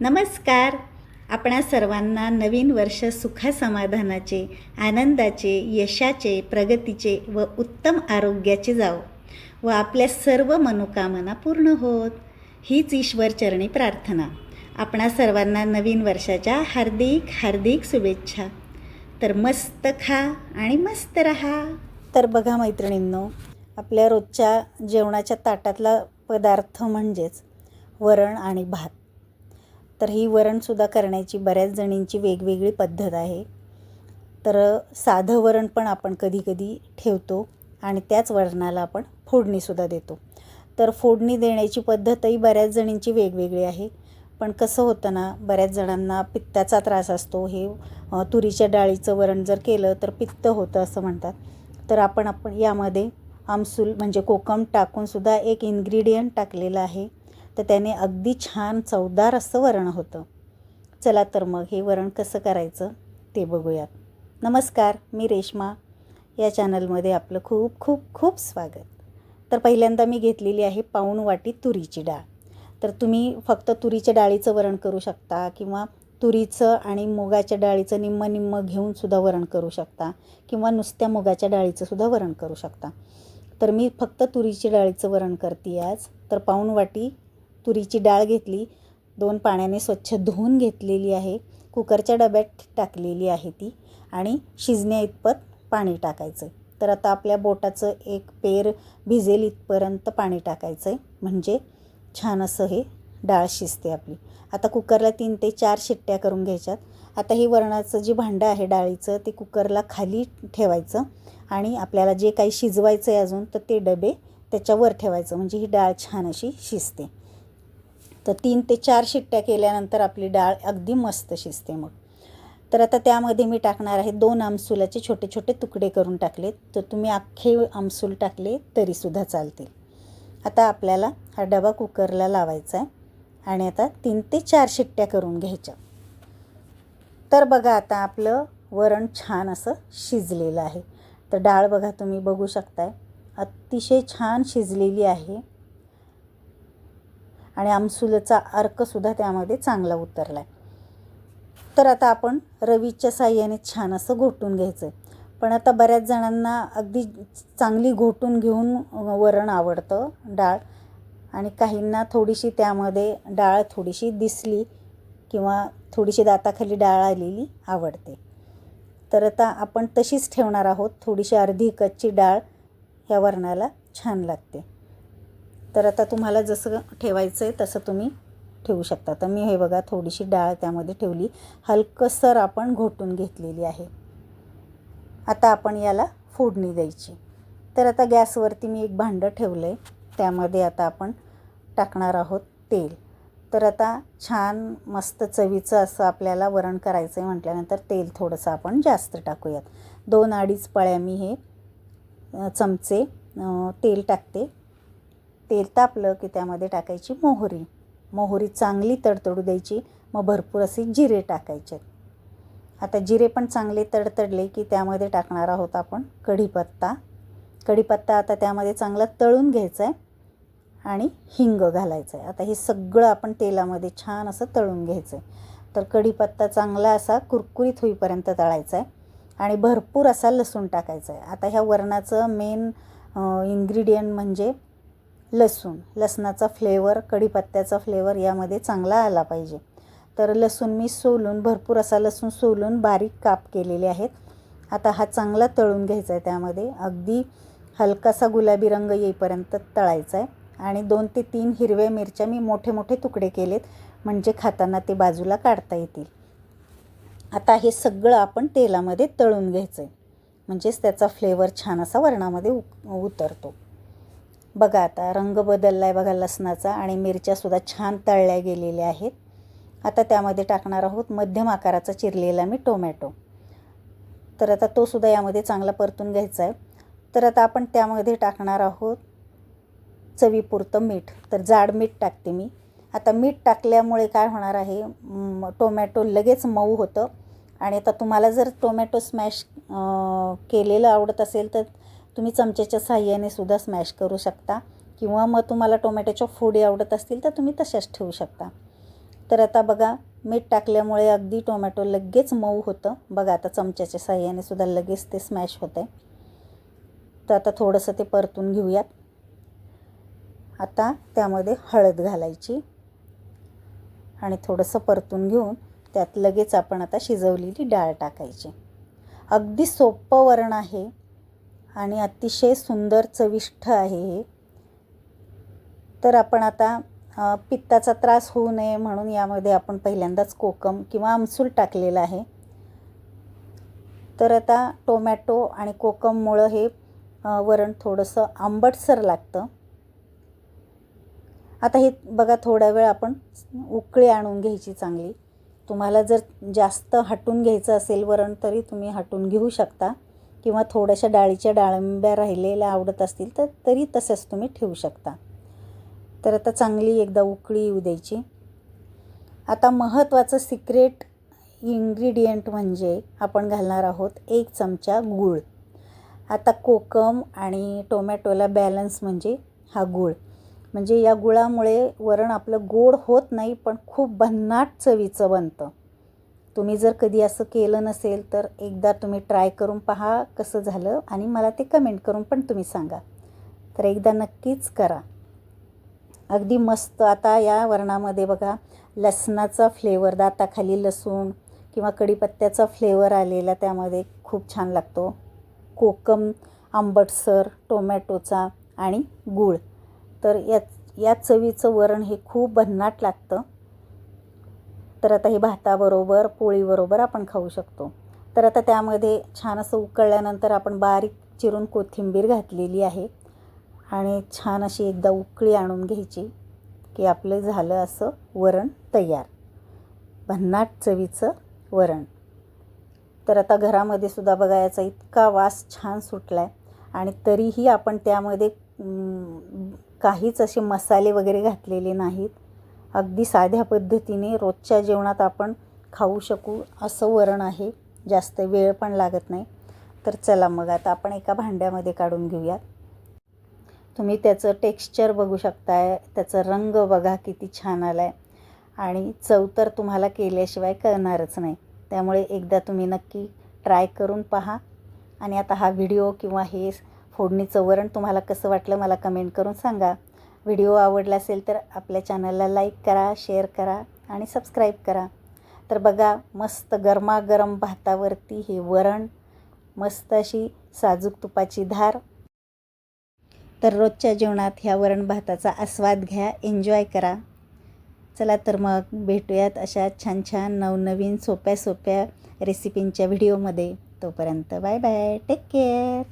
नमस्कार. आपणा सर्वांना नवीन वर्ष सुखासमाधानाचे आनंदाचे यशाचे प्रगतीचे व उत्तम आरोग्याचे जावो व आपल्या सर्व मनोकामना पूर्ण होत. हीच ईश्वरचरणी प्रार्थना. आपणा सर्वांना नवीन वर्षाच्या हार्दिक हार्दिक शुभेच्छा. तर मस्त खा आणि मस्त रहा. तर बघा मैत्रिणींनो आपल्या रोजच्या जेवणाच्या ताटातला पदार्थ म्हणजेच वरण आणि भात. तर ही वरणसुद्धा करण्याची बऱ्याच जणींची वेगवेगळी पद्धत आहे. तर साधं वरण पण आपण कधीकधी ठेवतो आणि त्याच वरणाला आपण फोडणीसुद्धा देतो. तर फोडणी देण्याची पद्धतही बऱ्याच जणींची वेगवेगळी आहे. पण कसं होतं ना बऱ्याच जणांना पित्ताचा त्रास असतो. हे तुरीच्या डाळीचं वरण जर केलं तर पित्त होतं असं म्हणतात. तर आपण आपण यामध्ये आमसूल म्हणजे कोकम टाकूनसुद्धा एक इन्ग्रेडियंट टाकलेलं आहे. तर त्याने अगदी छान चवदार असं वरण होतं. चला तर मग हे वरण कसं करायचं ते बघूयात. नमस्कार मी रेश्मा. या चॅनलमध्ये आपलं खूप खूप खूप स्वागत. तर पहिल्यांदा मी घेतलेली आहे पाऊण वाटी तुरीची डाळ. तर तुम्ही फक्त तुरीच्या डाळीचं वरण करू शकता किंवा तुरीचं आणि मुगाच्या डाळीचं निम्म निम्म घेऊन सुद्धा वरण करू शकता किंवा नुसत्या मुगाच्या डाळीचंसुद्धा वरण करू शकता. तर मी फक्त तुरीची डाळीचं वरण करते आज. तर पाऊण वाटी तुरीची डाळ घेतली दोन पाण्याने स्वच्छ धुवून घेतलेली आहे कुकरच्या डब्यात टाकलेली आहे ती आणि शिजण्या इतपत पाणी टाकायचं तर आता आपल्या बोटाचं एक पेर भिजेल इथपर्यंत पाणी टाकायचं आहे म्हणजे छान असं हे डाळ शिजते आपली. आता कुकरला तीन ते चार शिट्ट्या करून घ्यायच्यात. आता हे वरणाचं जे भांडं आहे डाळीचं ते कुकरला खाली ठेवायचं आणि आपल्याला जे काही शिजवायचं आहे अजून तर ते डबे त्याच्यावर ठेवायचं म्हणजे ही डाळ छान अशी शिजते. तर तीन ते चार शिट्ट्या केल्यानंतर आपली डाळ अगदी मस्त शिजते मग. तर आता त्यामध्ये मी टाकणार आहे दोन आमसुलाचे छोटे छोटे तुकडे करून टाकलेत. तर तुम्ही अख्खे आमसूल टाकले तरीसुद्धा चालतील. आता आपल्याला हा डबा कुकरला लावायचा आहे आणि आता तीन ते चार शिट्ट्या करून घ्यायच्या. तर बघा आता आपलं वरण छान असं शिजलेलं आहे. तर डाळ बघा तुम्ही बघू शकताय. अतिशय छान शिजलेली आहे. आणि आमसुलचा अर्कसुद्धा त्यामध्ये चांगला उतरला आहे तर आता आपण रवीच्या साह्याने छान असं घोटून घ्यायचं आहे पण आता बऱ्याच जणांना अगदी चांगली घोटून घेऊन वरण आवडतं डाळ. आणि काहींना थोडीशी त्यामध्ये डाळ थोडीशी दिसली किंवा थोडीशी दाताखाली डाळ आलेली आवडते. तर आता आपण तशीच ठेवणार आहोत. थोडीशी अर्धी कच्ची डाळ ह्या वरणाला छान लागते. तर आता तुम्हाला जसं ठेवायचं आहे तसं तुम्ही ठेवू शकता. तर मी हे बघा थोडीशी डाळ त्यामध्ये ठेवली. हलकंसर आपण घोटून घेतलेली आहे. आता आपण याला फोडणी द्यायची. तर आता गॅसवरती मी एक भांडं ठेवलं आहे त्यामध्ये आता आपण टाकणार आहोत तेल. तर आता छान मस्त चवीचं असं आपल्याला वरण करायचं आहे म्हटल्यानंतर तेल थोडंसं आपण जास्त टाकूयात. दोन अडीच पळ्या मी हे चमचे तेल टाकते. तेल तापलं की त्यामध्ये टाकायची मोहरी. मोहरी चांगली तडतडू द्यायची. मग भरपूर असे जिरे टाकायचे. आता जिरे पण चांगले तडतडले की त्यामध्ये टाकणार आहोत आपण कढीपत्ता. कढीपत्ता आता त्यामध्ये चांगला तळून घ्यायचा आहे आणि हिंग घालायचं आहे आता हे सगळं आपण तेलामध्ये छान असं तळून घ्यायचं आहे तर कढीपत्ता चांगला असा कुरकुरीत होईपर्यंत तळायचा आहे आणि भरपूर असा लसूण टाकायचा आहे आता ह्या वरणाचं मेन इन्ग्रेडियंट म्हणजे लसूण. लसणाचा फ्लेवर कढीपत्त्याचा फ्लेवर यामध्ये चांगला आला पाहिजे. तर लसूण मी सोलून भरपूर असा लसूण सोलून बारीक काप केलेले आहेत. आता हा चांगला तळून घ्यायचा आहे त्यामध्ये. अगदी हलकासा गुलाबी रंग येईपर्यंत तळायचा आहे आणि दोन ते तीन हिरव्या मिरच्या मी मोठे मोठे तुकडे केलेत म्हणजे खाताना ते बाजूला काढता येतील. आता हे सगळं आपण तेलामध्ये तळून घ्यायचं आहे म्हणजेच त्याचा फ्लेवर छान असा वरणामध्ये उक उतरतो. बघा आता रंग बदलला आहे बघा लसणाचा आणि मिरच्यासुद्धा छान तळल्या गेलेल्या आहेत. आता त्यामध्ये टाकणार आहोत मध्यम आकाराचा चिरलेला मी टोमॅटो. तर आता तो सुद्धा यामध्ये चांगला परतून घ्यायचा आहे. तर आता आपण त्यामध्ये टाकणार आहोत चवीपुरतं मीठ. तर जाड मीठ टाकते मी. आता मीठ टाकल्यामुळे काय होणार आहे? टोमॅटो लगेच मऊ होतं. आणि आता तुम्हाला जर टोमॅटो स्मॅश केलेलं आवडत असेल तर तुम्ही चमच्याच्या साह्याने सुद्धा स्मॅश करू शकता. किंवा मग तुम्हाला टोमॅटोच्या फोडी आवडत असतील तर तुम्ही तशाच ठेवू शकता. तर आता बघा मीठ टाकल्यामुळे अगदी टोमॅटो लगेच मऊ होतं. बघा आता चमच्याच्या साह्याने सुद्धा लगेच ते स्मॅश होतं आहे तर आता थोडंसं ते परतून घेऊयात. आता त्यामध्ये हळद घालायची. आणि थोडंसं परतून घेऊन त्यात लगेच आपण आता शिजवलेली डाळ टाकायची. अगदी सोपं वरण आहे. आणि अतिशय सुंदर चविष्ट आहे हे. तर आपण आता पित्ताचा त्रास होऊ नये म्हणून यामध्ये आपण पहिल्यांदाच कोकम किंवा आमसूल टाकलेलं आहे. तर आता टोमॅटो आणि कोकममुळं हे वरण थोडंसं आंबटसर लागतं. आता हे बघा थोडा वेळ आपण उकळी आणून घ्यायची चांगली. तुम्हाला जर जास्त हटून घ्यायचं असेल वरण तरी तुम्ही हटून घेऊ शकता. किंवा थोड्याशा डाळीच्या डाळिंब्या राहिलेल्या आवडत असतील तर तरी तसंच तुम्ही ठेवू शकता. तर आता चांगली एकदा उकळी येऊ द्यायची. आता महत्त्वाचं सिक्रेट इंग्रेडियंट म्हणजे आपण घालणार आहोत एक चमचा गूळ. आता कोकम आणि टोमॅटोला बॅलन्स म्हणजे हा गूळ. म्हणजे या गुळामुळे वरण आपलं गोड होत नाही पण खूप भन्नाट चवीचं बनतं. तुम्ही जर कधी असं केलं नसेल तर एकदा तुम्ही ट्राय करून पहा कसं झालं आणि मला ते कमेंट करून पण तुम्ही सांगा. तर एकदा नक्कीच करा. अगदी मस्त आता या वरणामध्ये बघा लसणाचा फ्लेवर दाताखाली लसूण किंवा कढीपत्त्याचा फ्लेवर आलेला त्यामध्ये खूप छान लागतो. कोकम आंबटसर टोमॅटोचा आणि गूळ. तर या या चवीचं वरण हे खूप भन्नाट लागतं. तर आता हे भाताबरोबर पोळीबरोबर आपण खाऊ शकतो. तर आता त्यामध्ये छान असं उकळल्यानंतर आपण बारीक चिरून कोथिंबीर घातलेली आहे आणि छान अशी एकदा उकळी आणून घ्यायची की आपलं झालं असं वरण तयार. भन्नाट चवीचं वरण. तर आता घरामध्ये सुद्धा बघायचा इतका वास छान सुटला आहे आणि तरीही आपण त्यामध्ये काहीच असे मसाले वगैरे घातलेले नाहीत. अगदी साध्या पद्धतीने रोजच्या जेवणात आपण खाऊ शकू असं वरण आहे. जास्त वेळ पण लागत नाही. तर चला मग आता आपण एका भांड्यामध्ये काढून घेऊयात. तुम्ही त्याचं टेक्स्चर बघू शकताय. त्याचा रंग बघा किती छान आला आहे आणि चव तर तुम्हाला केल्याशिवाय कळणारच नाही. त्यामुळे एकदा तुम्ही नक्की ट्राय करून पहा. आणि आता हा व्हिडिओ किंवा हे फोडणीचं वरण तुम्हाला कसं वाटलं मला कमेंट करून सांगा. व्हिडिओ आवडला असेल तर आपल्या चॅनलला लाईक करा शेअर करा आणि सबस्क्राईब करा. तर बघा मस्त गरमागरम भातावरती हे वरण मस्त अशी साजूक तुपाची धार. तर रोजच्या जेवणात ह्या वरण भाताचा आस्वाद घ्या एन्जॉय करा. चला तर मग भेटूयात अशा छान छान नवनवीन सोप्या सोप्या रेसिपींच्या व्हिडिओमध्ये. तोपर्यंत बाय बाय टेक केअर.